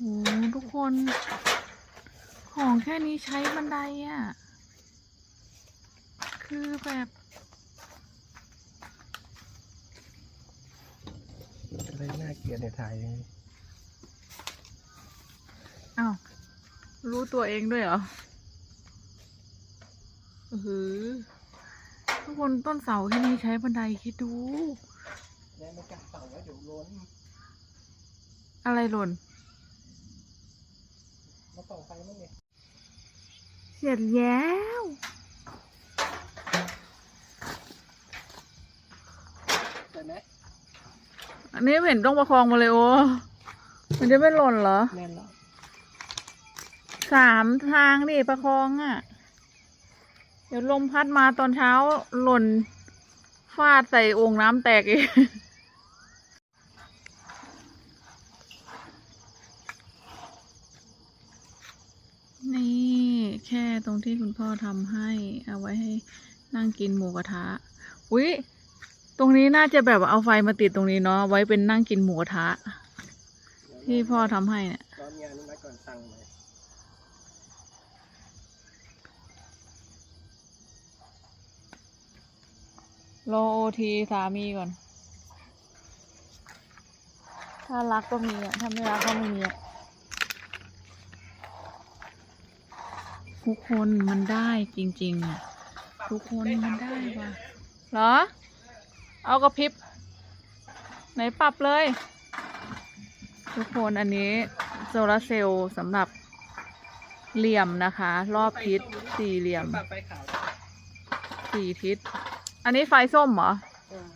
โอ้ทุกคน ของแค่นี้ใช้บันไดอะ่ะ คือแบบ อะไรน่าเกลียดในไทยอ้าว รู้ตัวเองด้วยเหรอเออหือทุกคนต้นเสาแค่นี้ใช้บันไดคิดดูแม่ไม่กล้าเป่าไว้เดี๋ยวล้น อะไรหล่น มาต่อไฟมั้งเนี่ยเสร็จแล้วเห็นไหมอันนี้เห็นต้องประคองมาเลยโอ้มันจะไม่หล่นเหรอแน่นแล้วสามทางดิประคองอะ่ะ เดี๋ยวลมพัดมาตอนเช้าหล่นฟาดใส่โอ่งน้ำแตกอีก นี่ แค่ตรงที่คุณพ่อทำให้เอาไว้ให้นั่งกินหมูกระทะอุ๊ยตรงนี้น่าจะแบบเอาไฟมาติดตรงนี้เนาะไว้เป็นนั่งกินหมูกระทะ ที่พ่อทำให้เนี่ยร้อนงานนี้มาก่อนสั่งไหมรอโอทีสามีก่อน ถ้ารักก็มีอะ ถ้าไม่รักก็ไม่มีอะ ทุกคนมันได้จริงๆอะทุกคนมันได้ว่ะเหรอ เอากระพริบ ไหนปรับเลย ทุกคนอันนี้โซลาเซลล์สำหรับเหลี่ยมนะคะ รอบทิศสี่เหลี่ยม ปรับไฟขาวสี่ทิศ อันนี้ไฟส้มเหรอออ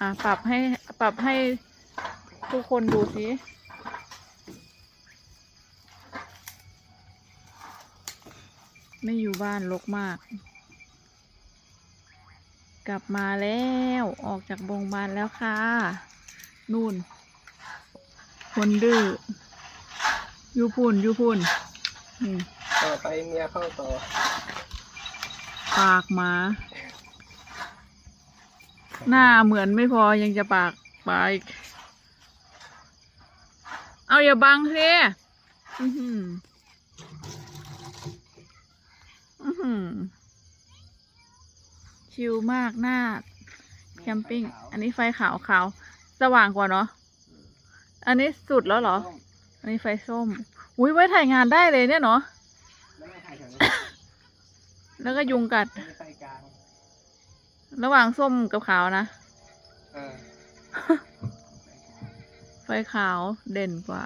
อะปรับให้ปรับให้ทุกคนดูสิ ไม่อยู่บ้านรกมาก กลับมาแล้วออกจากโรงพยาบาลแล้วค่ะ นู่นคนดื้ออยูพุ่นอยูพุ่นนี่ต่อไปเมียเข้าต่อ ปากหมา หน้าเหมือนไม่พอยังจะปากปากอีกเอาอย่าบังสิอื้อหืออื้อหือ ชิลมากหน้าแคมปิ้ง อันนี้ไฟขาวขาวสว่างกว่าเนาะ อันนี้สุดแล้วเหรอ อันนี้ไฟส้ม อุ้ยไว้ถ่ายงานได้เลยเนี่ยเนาะ แล้วไม่ถ่ายแถวนี้แล้วก็ยุงกัดมีไฟกลางระหว่างส้มกับขาวนะเออไฟขาวเด่นกว่า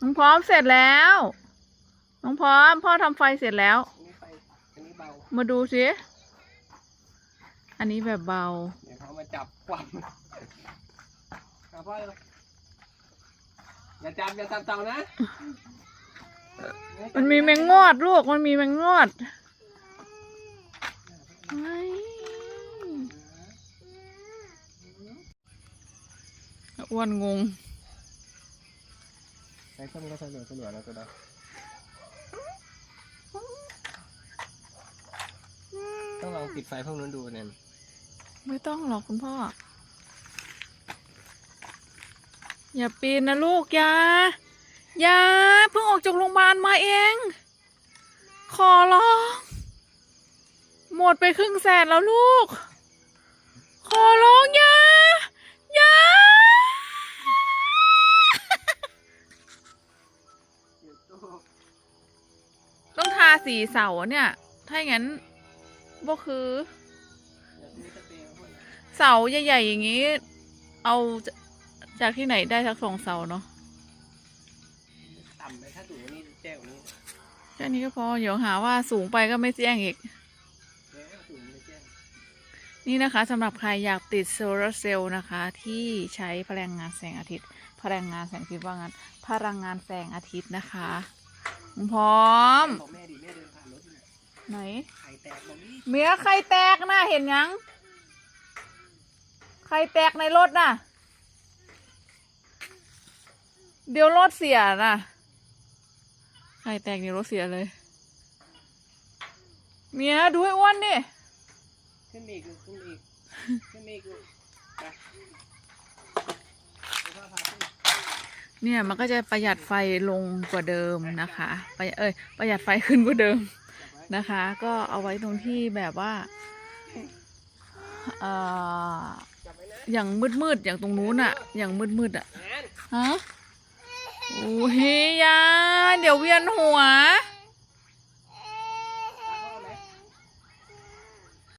น้องพร้อมเสร็จแล้ว น้องพร้อม พ่อทำไฟเสร็จแล้ว อันนี้ไฟอันนี้เบามาดูสิ อันนี้แบบเบา เดี๋ยวเขามาจับควันเอาพ่อเลยอย่าจับอย่าจับเต่านะมันมีแมงงอดลูก มันมีแมงงอดเฮ้ยอ้วนงง ไอ้ส้มก็สนุกสนุกแล้วก็ได้ ต้องลองปิดไฟพวกนู้นดูเนี่ยไม่ต้องหรอกคุณพ่อ อย่าปีนนะลูกอย่าอย่าเพิ่งออกจากโรงพยาบาลมาเอง ขอร้อง หมดไปครึ่งแสนแล้วลูก ขอร้องอย่าอย่าต้องทาสีเสาเนี่ย ถ้าอย่างนั้น บ่คือเสาใหญ่ๆอย่างนี้ เอาจจากที่ไหนได้สักสองเสาเนาะต่ำไปถ้าสูงกว่านี้แจ้งกว่านี้แค่นี้ก็พอเดี๋ยวหาว่าสูงไปก็ไม่แจ้งอีกแจ้งสูงไม่แจ้งนี่นะคะสำหรับใครอยากติดโซลาร์เซลล์นะคะ ที่ใช้พลังงานแสงอาทิตย์ พลังงานแสงอาทิตย์ว่างั้นพลังงานแสงอาทิตย์นะคะพร้อม ไหนไข่แตกบอกนี่เมียใครแตกนะเห็นยังใครแตกในรถน่ะ เดี๋ยวรถเสียน่ะใครแตกเดี๋ยวรถเสียเลย เมียดูให้อ้วนดิขึ้นอีกลูกขึ้นอีกขึ้นอีกลูกไปเดี๋ยวพ่อพาขึ้นเนี่ยมันก็จะประหยัดไฟลงกว่าเดิมนะคะประหยัดเอ้ยประหยัดไฟขึ้นกว่าเดิม นะคะ ก็เอาไว้ตรงที่แบบว่าเอ่ออย่างมืดๆอย่างตรงนู้นอะอย่างมืดๆอะฮะโอ้ยยาเดี๋ยวเวียนหัว